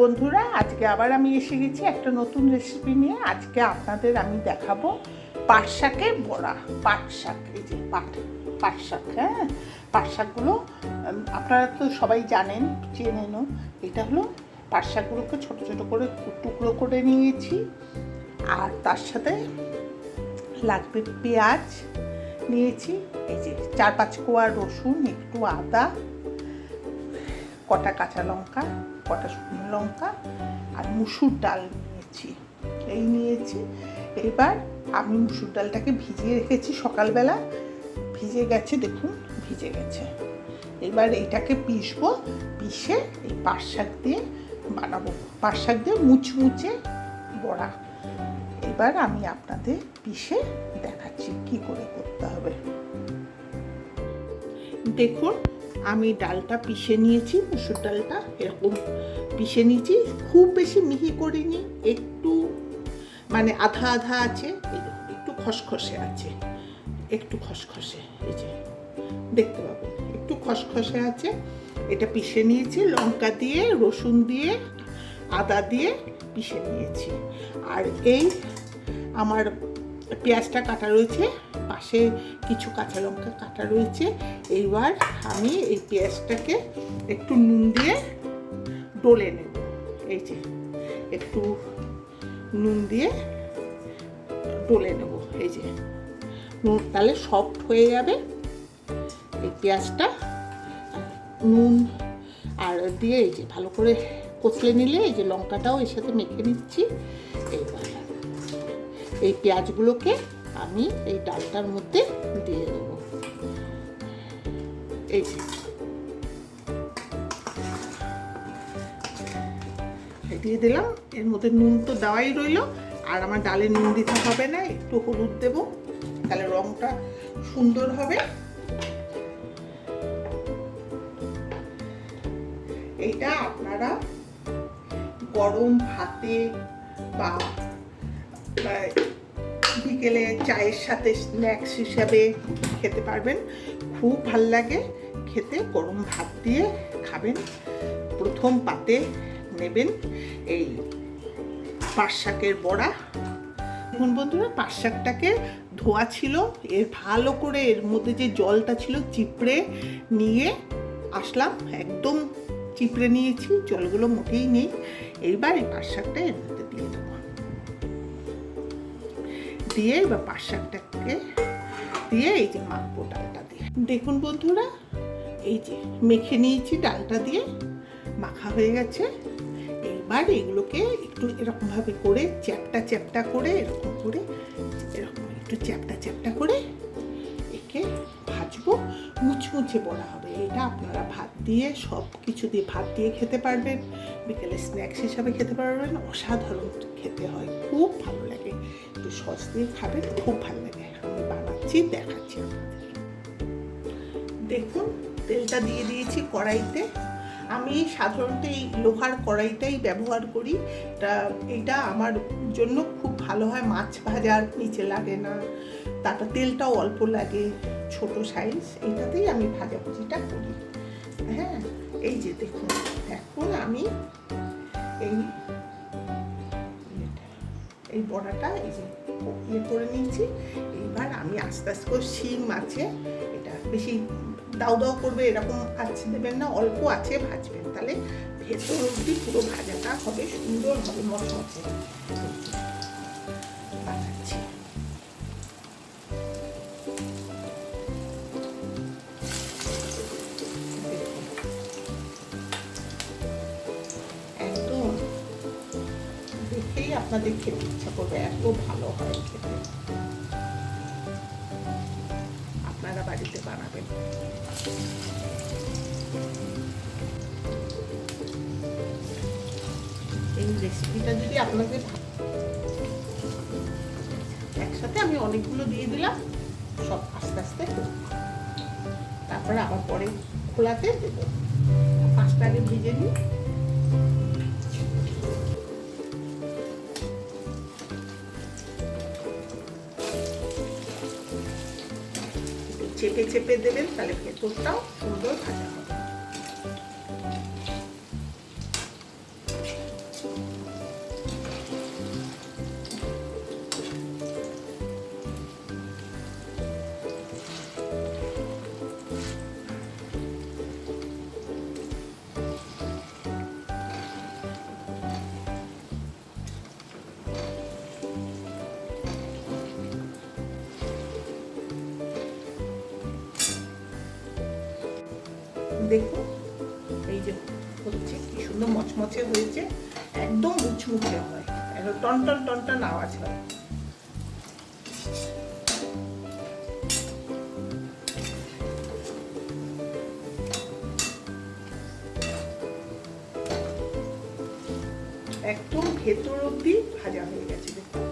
বন্ধুরা, আজকে আবার আমি এসে গেছি একটা নতুন রেসিপি নিয়ে। আজকে আপনাদের আমি দেখাবো পাট শাকের বড়া, পাট শাক। এই যে পাট পাট শাক হ্যাঁ? পাট শাকগুলো আপনারা তো সবাই জানেন চেনেনও এটা হলো পাট শাকগুলোকে ছোটো ছোটো করে টুকরো করে নিয়েছি। আর তার সাথে লাগবে পেঁয়াজ নিয়েছি। এই যে চার পাঁচ কোয়া রসুন, একটু আদা, কটা কাঁচা লঙ্কা কটা শুকনো লঙ্কা আর মুসুর ডাল নিয়েছি। এই নিয়েছি। এবার আমি মুসুর ডালটাকে ভিজিয়ে রেখেছি সকালবেলা। ভিজে গেছে, দেখুন, ভিজে গেছে। এবার এইটাকে পিসবো পিষে এই পাট শাক দিয়ে বানাবো। পাট দিয়ে মুচমুচে বড়া। এবার আমি আপনাদের পিষে দেখাচ্ছি কি করে করতে হবে। দেখুন আমি ডালটা পিষে নিয়েছি, মুসুর ডালটা এরকম পিষে নিয়েছি। খুব বেশি মিহি করিনি, একটু মানে আধা আধা আছে, একটু খসখসে আছে, একটু খসখসে, এই যে দেখতে পাবেন একটু খসখসে আছে। এটা পিষে নিয়েছি, লঙ্কা দিয়ে, রসুন দিয়ে, আদা দিয়ে পিষে নিয়েছি। আর এই আমার পেঁয়াজটা কাটা রয়েছে পাশে কিছু কাঁচা লঙ্কা কাটা রয়েছে। এইবার আমি এই পেঁয়াজটাকে একটু নুন দিয়ে ডলে নেব। এই যে, একটু নুন দিয়ে ডলে নেব। এই যে, নুন তাহলে সফট হয়ে যাবে। এই পেঁয়াজটা নুন আর দিয়ে এই যে ভালো করে কচলে নিলে এই যে লঙ্কাটাও এর সাথে মেখে নিচ্ছি। এইবার এই পেঁয়াজগুলোকে আমি এই ডালটার মধ্যে দিয়ে দেবো। এই যে। দিয়ে দিলাম। এর মধ্যে নুন তো দেওয়াই রইল। আর আমার ডালে নুন দিতে হবে না, একটু হলুদ দেবো। তাহলে রংটা সুন্দর হবে। এইটা আপনারা গরম ভাতে বা বিকেলে চায়ের সাথে স্ন্যাক্স হিসাবে খেতে পারবেন। খুব ভালো লাগে। খেতে গরম ভাত দিয়ে খাবেন। প্রথম পাতে নেবেন এই পাট শাকের বড়া। এখন বন্ধুরা পাট শাকটাকে ধোয়া ছিল। এর ভালো করে এর মধ্যে যে জলটা ছিল, চিপড়ে নিয়ে আসলাম। একদম চিপড়ে নিয়েছি, জলগুলো মোটেই নেই। এইবার এই পাট শাকটা দিয়ে বা পাট শাকটাকে দিয়ে এই যে মাখবো ডালটা দিয়ে। দেখুন বন্ধুরা, এই যে মেখে নিয়েছি ডালটা দিয়ে, মাখা হয়ে গেছে। এবার এগুলোকে একটু এরকমভাবে করে চ্যাপটা চ্যাপটা করে, এরকম করে, এরকম একটু চ্যাপটা চ্যাপটা করে মুচমুচে বড়া হবে। এটা আপনারা ভাত দিয়ে সব কিছু দিয়ে ভাত দিয়ে খেতে পারবেন। বিকেলে স্ন্যাক্স হিসাবে খেতে পারবেন। অসাধারণ খেতে হয়। খুব ভালো লাগে। একটু সস দিয়ে খাবেন, খুব ভালো লাগে। আমি বানাচ্ছি, দেখাচ্ছি দেখুন, তেলটা দিয়ে দিয়েছি কড়াইতে। আমি সাধারণত এই লোহার কড়াইটাই ব্যবহার করি। তা এইটা আমার জন্য খুব ভালো হয়। মাছ ভাজার নিচে লাগে না। তারপর তেলটাও অল্প লাগে। ছোট সাইজ এইটাতেই আমি ভাজাভুজিটা করি। হ্যাঁ এই যে দেখুন, এখন আমি এই এই বড়াটা এই যে ইয়ে করে নিয়েছি। এইবার আমি আস্তে আস্তে করে শিম আছে, এটা বেশি দাও দাও করবে এরকম আছে দেবেন না, অল্প আছে ভাজবেন। তাহলে ভেতর অবধি পুরো ভাজাটা হবে সুন্দর, হবে বানাচ্ছি। আপনাদের খেতে ইচ্ছা করবে, এত ভালো হয় খেতে। আপনারা বাড়িতে বানাবেন। এই রেসিপিটা যদি আপনাদের একসাথে আমি অনেকগুলো দিয়ে দিলাম, সব আস্তে আস্তে তারপরে আবার পরে খোলাতে দেবো। পাঁচটা আগে ভেজে নিই। চেপে দেবেন তাহলে ভেতরটাও সুন্দর ভাজা হবে। দেখুন, এই যে হচ্ছে কি সুন্দর মচমচে হয়েছে, একদম মুচমুচে হয়, একদম টন টন টন টন আওয়াজ হয়। একদম ভেতর অব্দি ভাজা হয়ে গেছে, দেখুন,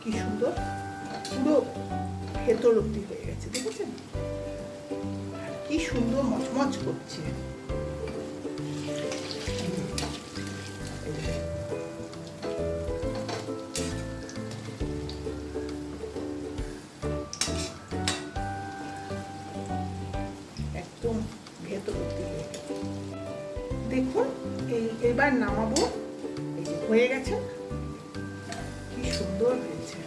কি সুন্দর, পুরো ভেতর অব্দি হয়ে কি সুন্দর মচমচ করছে। একদম ভেতর দেখুন, এই এবার নামাবো। হয়ে গেছে। কি সুন্দর হয়েছে।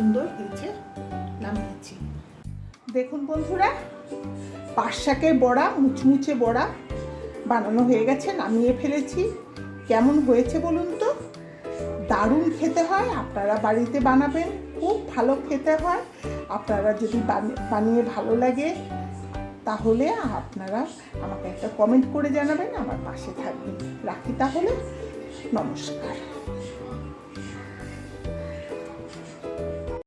সুন্দর হয়েছে নামিয়েছি দেখুন বন্ধুরা পাট শাকের বড়া, মুচমুচে বড়া বানানো হয়ে গেছে, নামিয়ে ফেলেছি। কেমন হয়েছে বলুন তো? দারুণ খেতে হয়, আপনারা বাড়িতে বানাবেন, খুব ভালো খেতে হয়। আপনারা যদি বানি- বানিয়ে ভালো লাগে, তাহলে আপনারা আমাকে একটা কমেন্ট করে জানাবেন, আমার পাশে থাকবেন। রাখি তাহলে, নমস্কার।